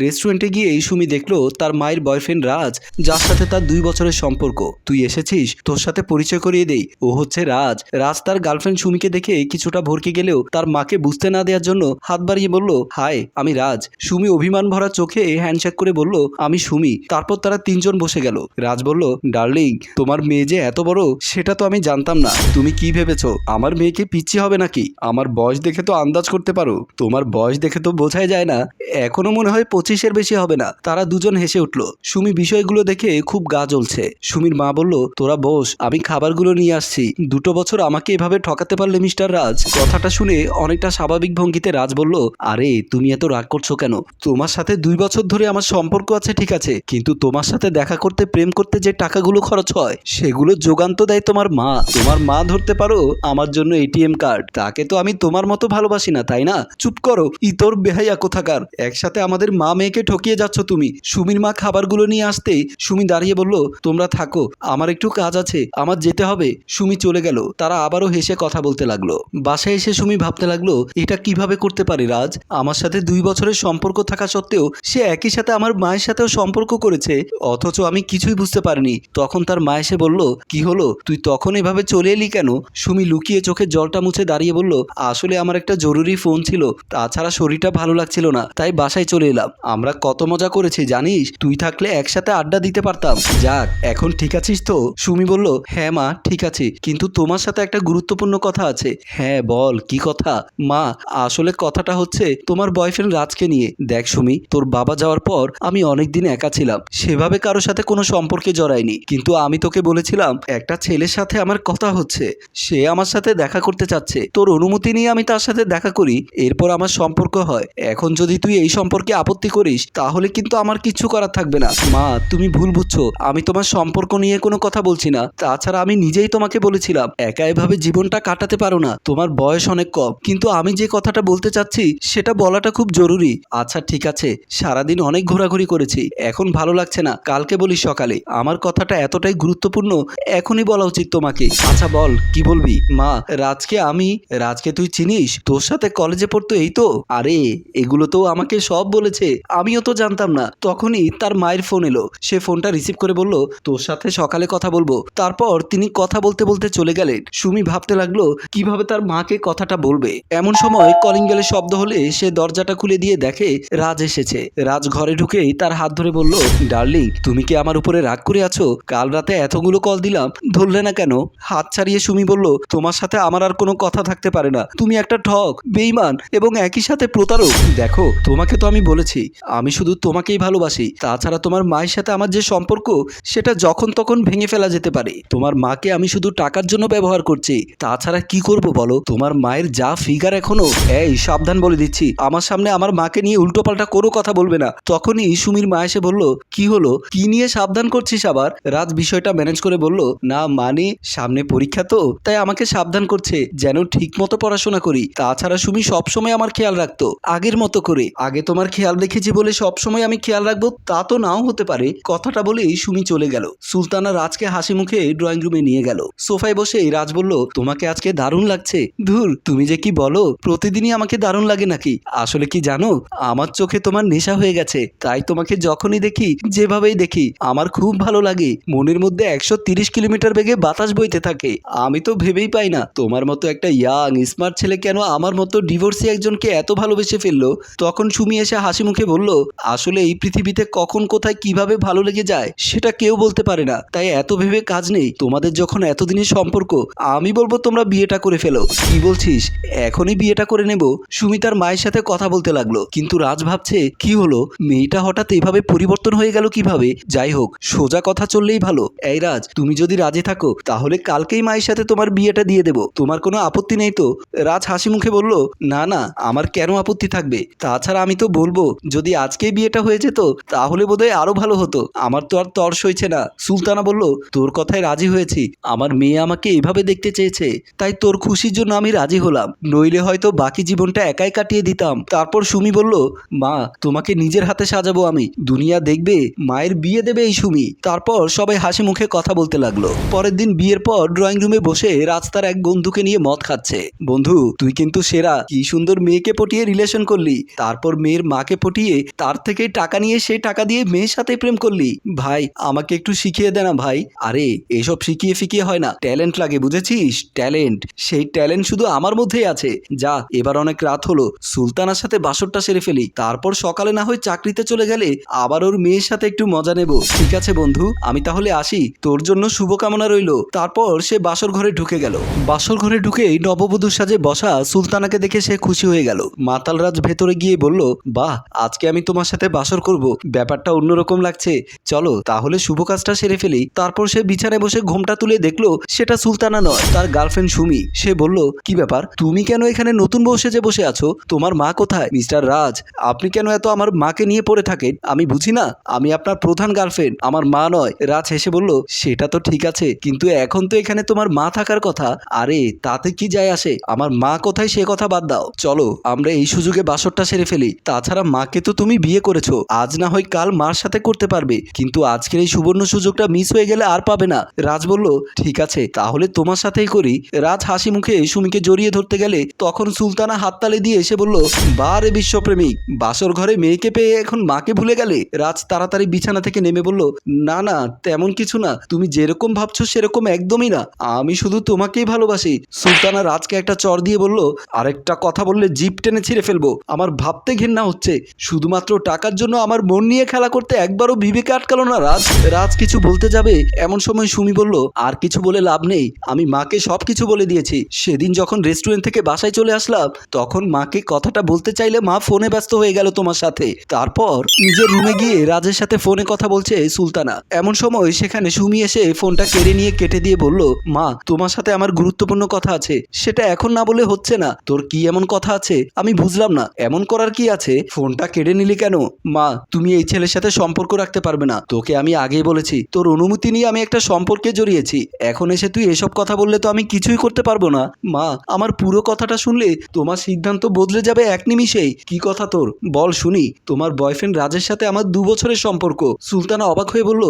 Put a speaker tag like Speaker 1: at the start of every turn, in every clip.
Speaker 1: রেস্টুরেন্টে গিয়ে এই সুমি দেখল তার মায়ের বয়ফ্রেন্ড রাজ, যার সাথে তার দুই বছরের সম্পর্ক। তুই এসেছিস? তোর সাথে পরিচয় করিয়ে দেই। ও হচ্ছে রাজ। রাজ তার গার্লফ্রেন্ড সুমিকে দেখে কিছুটা ভরকে গেলেও তার মাকে বুঝতে না দেওয়ার জন্য হাত বাড়িয়ে বলল হাই আমি রাজ। সুমি অভিমান ভরা চোখে হ্যান্ডশেক করে বলল, আমি সুমি। তারপর তারা তিনজন বসে গেল। রাজ বলল, ডার্লিং, তোমার মেয়ে যে এত বড়, সেটা তো আমি জানতাম না। তুমি কি ভেবেছো, আমার মেয়েকে পিচ্ছি হবে নাকি? আমার বয়স দেখে তো আন্দাজ করতে পারো। তোমার বয়স দেখে তো বোঝাই যায় না। এখনও মনে হয় পঁচিশের বেশি হবে না। তারা দুজন হেসে উঠল। সুমি বিষয়গুলো দেখে খুব গা জ্বলছে। সুমির মা বলল, তোরা বস, আমি খাবারগুলো নিয়ে আসছি। দুটো বছর আমাকে এভাবে ঠকাতে পারলে মিস্টার রাজ? কথাটা শুনে অনেকটা স্বাভাবিক ভঙ্গিতে রাজ বলল, আরে, তুমি এত রাগ করছ কেন? তোমার সাথে দুই বছর ধরে আমার সম্পর্ক আছে, ঠিক আছে। কিন্তু তোমার সাথে দেখা করতে, প্রেম করতে যে টাকাগুলো খরচ হয়, সেগুলো যোগান তো দেয় তোমার মা। তোমার মা ধরতে পারো আমার জন্য এটিএম কার্ড। তাকে তো আমি তোমার মতো ভালোবাসি না, তাই না? চুপ করো। ইতর বেহাইয়া কোথাকার? একসাথে আমাদের মা মেয়েকে ঠকিয়ে যাচ্ছ তুমি। সুমির মা খাবারগুলো নিয়ে আসতেই সুমি দাঁড়িয়ে বলল, তোমরা থাকো, আমার একটু কাজ আছে, আমার যেতে হবে। সুমি চলে গেল। তারা আবারও হেসে কথা বলতে লাগল। বাসায় এসে সুমি ভাবতে লাগল, এটা কীভাবে করতে পারে রাজ? আমার সাথে দুই বছরের সম্পর্ক থাকা সত্ত্বেও সে একই সাথে আমার মায়ের সাথেও সম্পর্ক করেছে। অথচ আমি কিছুই বুঝতে পারিনি। তখন তার মা এসে বলল, কি হলো? তুই তখন এভাবে চলে এলি কেন? সুমি লুকিয়ে চোখের জলটা মুছে দাঁড়িয়ে বলল, আসলে আমার একটা জরুরি ফোন ছিল। তাছাড়া শরীরটা ভালো লাগছিল না, তাই বাসায় চলে এলাম। আমরা কত মজা করেছি, জানিস? তুই থাকলে একসাথে আড্ডা দিতে পারতাম। যাক, এখন ঠিক আছিস তো? সুমি বলল হ্যাঁ মা, ঠিক আছে। কিন্তু তোমার সাথে একটা গুরুত্বপূর্ণ কথা আছে। হ্যাঁ বল, কি কথা? মা, আসলে কথাটা হচ্ছে তোমার বয়ফ্রেন্ড রাজকে নিয়ে। দেখ সুমি, তোর বাবা যাওয়ার পর আমি অনেকদিন একা ছিলাম। সেভাবে কারোর সাথে কোনো সম্পর্কে জড়াইনি। কিন্তু আমি তোকে বলেছিলাম, একটা ছেলের সাথে আমার কথা হচ্ছে। সে আমার সাথে দেখা করতে চাচ্ছে। তোর অনুমতি নিয়ে আমি তার সাথে দেখা করি। এরপর আমার সম্পর্ক হয়। এখন যদি তুই এই সম্পর্কে আপত্তি করিস, তাহলে কিন্তু আমার কিচ্ছু করার থাকবে না। মা, তুমি ভুল বুঝছ। আমি তোমার সম্পর্ক নিয়ে কোনো কথা বলছি না। তাছাড়া আমি নিজেই তোমাকে বলেছিলাম, একা এভাবে জীবনটা কাটাতে পারো না। তোমার বয়স অনেক কম, কিন্তু আমি যে কথাটা বলতে চাচ্ছি, সেটা বলাটা খুব জরুরি। আচ্ছা ঠিক আছে, সারাদিন অনেক ঘোরাঘুরি করেছি, এখন ভালো লাগছে না। কালকে বলি সকালে। আমার কথাটা এতটাই গুরুত্বপূর্ণ, এখনই বলা উচিত তোমাকে। আচ্ছা বল, কি বলবি? মা, রাজকে আমি, রাজকে তুই চিনিস? তোর সাথে কলেজে পড়তো এই তো? আরে, এগুলো তো আমাকে সব বলেছে। আমিও তো জানতাম না। তখনই তার মায়ের ফোন এলো। সে ফোনটা রিসিভ করে বলল, তোর সাথে সকালে কথা বলব। তারপর তিনি কথা বলতে বলতে চলে গেলেন। সুমি ভাবতে লাগল, কীভাবে তার মাকে কথাটা বলবে? এমন সময় কলিং বেলের শব্দ হলে সে দরজাটা খুলে দিয়ে দেখে রাজ এসেছে। রাজ ঘরে ঢুকেই তার হাত ধরে বলল, ডার্লিং, তুমি কি আমার উপরে রাগ করে আছো? কাল রাতে এতগুলো কল দিলাম, ধরলে না কেন? হাত ছাড়িয়ে সুমি বলল, তোমার সাথে আমার আর কোনো কথা থাকতে পারে না। তুমি একটা ঠক বেইমান এবং একই সাথে প্রতারক। দেখো, তোমাকে তো আমি বলেছি আমি শুধু তোমাকেই ভালোবাসি। তাছাড়া তোমার মায়ের সাথে আমার যে সম্পর্ক, সেটা যখন তখন ভেঙে ফেলা যেতে পারে। তোমার মাকে আমি শুধু টাকার জন্য ব্যবহার করছি। তাছাড়া কি করব বলো? তোমার মায়ের যা ফিগার এখনও, এই সাবধান বলে দিচ্ছি। আমার সামনে আমার মাকে নিয়ে উল্টোপাল্টা কোনো কথা বলবে না। তখনই সুমির মা এসে বলল, কি হলো? কি নিয়ে সাবধান করছিস আবার? রাজ বিষয়টা ম্যানেজ করে বলল, না মানে সামনে পরীক্ষা তো, তাই আমাকে সাবধান করছে, যেন ঠিক মতো পড়াশোনা করি। তাছাড়া সুমি সবসময় আমার খেয়াল রাখতো, আগের মতো করে। আগে তোমার খেয়াল রেখেছি বলে সবসময় আমি খেয়াল রাখব, তা তো নাও হতে পারে। কথাটা বলেই সুমি চলে গেল। সুলতানা রাজকে হাসি মুখে ড্রয়িং রুমে নিয়ে গেল। সোফায় বসে রাজ বলল, তোমাকে আজকে দারুণ লাগছে। ধুর, তুমি যে কি বলো, প্রতিদিনই আমাকে দারুণ লাগে নাকি? আসলে কি জানো, আমার চোখে তোমার নেশা হয়ে গেছে। তাই তোমাকে যখনই দেখি, যেভাবেই দেখি, আমার খুব ভালো লাগে। মনের মধ্যে একশো তিরিশ কিলোমিটার বেগে বাতাস বইতে থাকে। আমি তো ভেবেই পাই না, তোমার মতো একটা ইয়াং স্মার্ট ছেলে কেন আমার মতো ডিভোর্সি একজনকে এত ভালোবেসে ফেলল? তখন সুমি এসে হাসি মুখে বলল, আসলে এই পৃথিবীতে কখন, কোথায়, কীভাবে ভালো লেগে যায় সেটা কেউ বলতে পারে না। তাই এত ভেবে কাজ নেই। তোমাদের যখন এতদিনের সম্পর্ক, আমি বলব তোমরা বিয়েটা করে ফেলো। কি বলছিস? এখনই বিয়েটা করে নেব। সুমি তার মায়ের সাথে কথা বলতে লাগল। কিন্তু রাজ ভাবছে, কি হলো? মেয়েটা হঠাৎ এভাবে পরিবর্তন হয়ে গেল কীভাবে? যাই হোক, সোজা কথা চললেই ভালো। এই রাজ, তুমি যদি রাজি থাকো, তাহলে কালকেই মায়ের সাথে তোমার বিয়েটা দিয়ে দেবো। তোমার কোনো আপত্তি নেই তো? রাজ হাসি মুখে বলল, না না, আমার কেন আপত্তি থাকবে? তাছাড়া আমি তো বলব যদি আজকেই বিয়েটা হয়ে যেত, তাহলে বোধহয় আরও ভালো হতো। আমার তো আর তর সইছে না। সুলতানা বলল, তোর কথায় রাজি হয়েছি। আমার মেয়ে আমাকে এভাবে দেখতে চেয়েছে। তাই তোর খুশির জন্য আমি রাজি হলাম। নইলে হয়তো বাকি জীবনটা একাই কাটিয়ে দিতাম। তারপর সুমি বলল, মা, তোমাকে নিজের হাতে সাজাবো আমি। দুনিয়া দেখবে, মায়ের বিয়ে দেবে এই সুমি। তারপর সবাই হাসি মুখে কথা বলতে লাগল। পরের দিন বিয়ের পর ড্রয়িং রুমে বসে রাস্তার এক বন্ধুকে নিয়ে মদ খাচ্ছে। বন্ধু, তুই কিন্তু সেরা। কি সুন্দর মেয়েকে পটিয়ে রিলেশন করলি। তারপর মেয়ের মাকে পটিয়ে দিয়ে তার থেকে টাকা নিয়ে সেই টাকা দিয়ে মেয়ের সাথে প্রেম করলি। ভাই, আমাকে একটু শিখিয়ে দে না ভাই। আরে, এসব শিখিয়ে ফিকিয়ে হয় না। ট্যালেন্ট লাগে, বুঝেছিস? ট্যালেন্ট। সেই ট্যালেন্ট শুধু আমার মধ্যেই আছে। যা, এবার অনেক রাত হলো। সুলতানার সাথে বাসরটা সেরে ফেলি। তারপর সকালে না হয় চাকরিতে চলে গেলে আবার ওর মেয়ের সাথে একটু মজা নেব। ঠিক আছে বন্ধু, আমি তাহলে আসি। তোর জন্য শুভকামনা রইল। তারপর সে বাসর ঘরে ঢুকে গেল। বাসর ঘরে ঢুকেই নববধূর সাজে বসা সুলতানাকে দেখে সে খুশি হয়ে গেল। মাতালরাজ ভেতরে গিয়ে বলল, বাহ আজকে আমি তোমার সাথে বাসর করব। ব্যাপারটা অন্যরকম লাগছে। চলো, তাহলে শুভ কাজটা সেরে ফেলি। তারপর সে বিছানায় বসে ঘোমটা তুলে দেখল, সেটা সুলতানা নয়, তার গার্লফ্রেন্ড সুমি। সে বলল, কি ব্যাপার? তুমি কেন এখানে নতুন বউ সেজে বসে আছো? তোমার মা কোথায়? মিস্টার রাজ, আপনি কেন এত আমার মাকে নিয়ে পড়ে থাকেন? আমি বুঝি না। আমি আপনার প্রধান গার্লফ্রেন্ড আমার মা নয়। রাজ হেসে বলল, সেটা তো ঠিক আছে, কিন্তু এখন তো এখানে তোমার মা থাকার কথা। আরে, তাতে কি যায় আসে? আমার মা কোথায় সে কথা বাদ দাও। চলো, আমরা এই সুযোগে বাসরটা সেরে ফেলি। তাছাড়া মাকে তো তুমি বিয়ে করেছ। আজ না হয় কাল মার সাথে করতে পারবে। কিন্তু আজকের এই সুবর্ণ সুযোগটা মিস হয়ে গেলে আর পাবে না। রাজ বলল, ঠিক আছে, তাহলে তোমার সাথেই করি। রাজ হাসি মুখে সুমিকে জড়িয়ে ধরতে গেলে তখন সুলতানা হাততালি দিয়ে এসে বলল বারে বিশ্বপ্রেমিক, বাসর ঘরে মেয়েকে পেয়ে এখন মাকে ভুলে গেলে? রাজ তাড়াতাড়ি বিছানা থেকে নেমে বলল, না না, তেমন কিছু না। তুমি যেরকম ভাবছ সেরকম একদমই না। আমি শুধু তোমাকেই ভালোবাসি। সুলতানা রাজকে একটা চর দিয়ে বলল, আরেকটা কথা বললে জিপ টেনে ছিঁড়ে ফেলব। আমার ভাবতে ঘেন্না হচ্ছে। শুধুমাত্র টাকার জন্য আমার মন নিয়ে খেলা করতে একবারও বিবেকে আটকালো না রাজ। রাজ কিছু বলতে যাবে, এমন সময় সুমি বলল, আর কিছু বলে লাভ নেই, আমি মাকে সব কিছু বলে দিয়েছি। সেদিন যখন রেস্টুরেন্ট থেকে বাসায় চলে আসলাম, তখন মাকে কথাটা বলতে চাইলে মা ফোনে ব্যস্ত হয়ে গেল তোমার সাথে। তারপর নিজের রুমে গিয়ে রাজের সাথে ফোনে কথা বলছে সুলতানা। এমন সময় সেখানে সুমি এসে ফোনটা কেড়ে নিয়ে কেটে দিয়ে বলল, মা, তোমার সাথে আমার গুরুত্বপূর্ণ কথা আছে। সেটা এখন না বলে হচ্ছে না। তোর কি এমন কথা আছে? আমি বুঝলাম না। এমন করার কি আছে? ফোনটা কেড়ে নিলি কেন? মা, তুমি এই ছেলের সাথে সম্পর্ক রাখতে পারবে না। তোকে আমি আগেই বলেছি, তোর অনুমতি নিয়ে আমি একটা সম্পর্কে জড়িয়েছি। এখন এসে তুই এসব কথা বললে তো আমি কিছুই করতে পারব না। মা, আমার পুরো কথাটা শুনলে তোমার সিদ্ধান্ত বদলে যাবে এক নিমিষেই। কি কথা তোর? বল শুনি, তোমার বয়ফ্রেন্ড রাজের সাথে আমার দু বছরের সম্পর্ক। সুলতানা অবাক হয়ে বলল,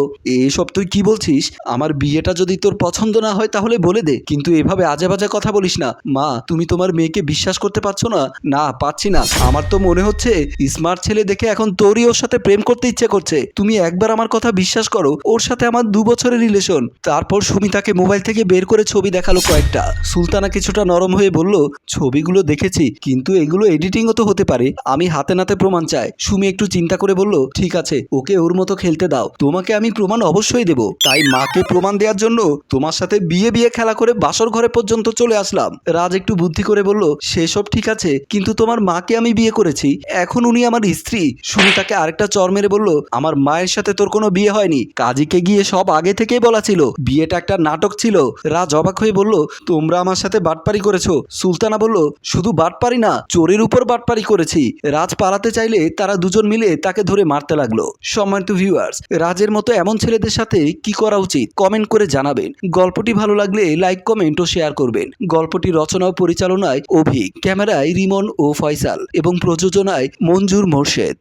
Speaker 1: এসব তুই কি বলছিস? আমার বিয়েটা যদি তোর পছন্দ না হয় তাহলে বলে দে, কিন্তু এভাবে আজে বাজে কথা বলিস না। মা, তুমি তোমার মেয়েকে বিশ্বাস করতে পারছ না? না, পারছি না। আমার তো মনে হচ্ছে স্মার্ট ছেলে দেখে এখন তোরই ওর সাথে প্রেম করতে ইচ্ছে করছে। তুমি একবার আমার কথা বিশ্বাস করো, ওর সাথে আমার দু বছরের রিলেশন তারপর সুমিতাকে মোবাইল থেকে বের করে ছবি দেখাল কয়েকটা। সুলতানা কিছুটা নরম হয়ে বলল, ছবিগুলো দেখেছি, কিন্তু এগুলো এডিটিংও তো হতে পারে। আমি হাতে নাতে প্রমাণ চাই। সুমি একটু চিন্তা করে বলল, ঠিক আছে, ওকে ওর মতো খেলতে দাও। তোমাকে আমি প্রমাণ অবশ্যই দেব। তাই মাকে প্রমাণ দেওয়ার জন্য তোমার সাথে বিয়ে বিয়ে খেলা করে বাসর ঘরে পর্যন্ত চলে আসলাম। রাজ একটু বুদ্ধি করে বলল, সেসব ঠিক আছে, কিন্তু তোমার মাকে আমি বিয়ে করেছি। এখন উনি আমার স্ত্রী। শুনে তাকে আরেকটা চর মেরে বলল, আমার মায়ের সাথে তোর কোনো বিয়ে হয়নি। কাজীকে গিয়ে সব আগে থেকেই বলা ছিল। বিয়েটা একটা নাটক ছিল। রাজ অবাক হয়ে বলল, তোমরা আমার সাথে বাটপারি করেছ। সুলতানা বলল, শুধু বাটপারি না, চোরের উপর বাটপারি করেছি। রাজ পালাতে চাইলে তারা দুজন মিলে তাকে ধরে মারতে লাগল। সম্মানিত ভিউয়ার্স রাজের মতো এমন ছেলেদের সাথে কি করা উচিত? কমেন্ট করে জানাবেন। গল্পটি ভালো লাগলে লাইক, কমেন্ট ও শেয়ার করবেন। গল্পটি রচনা ও পরিচালনায় অভিক, ক্যামেরায় রিমন ও ফয়সাল এবং প্রযোজনায় মঞ্জুর মোর্শেদ।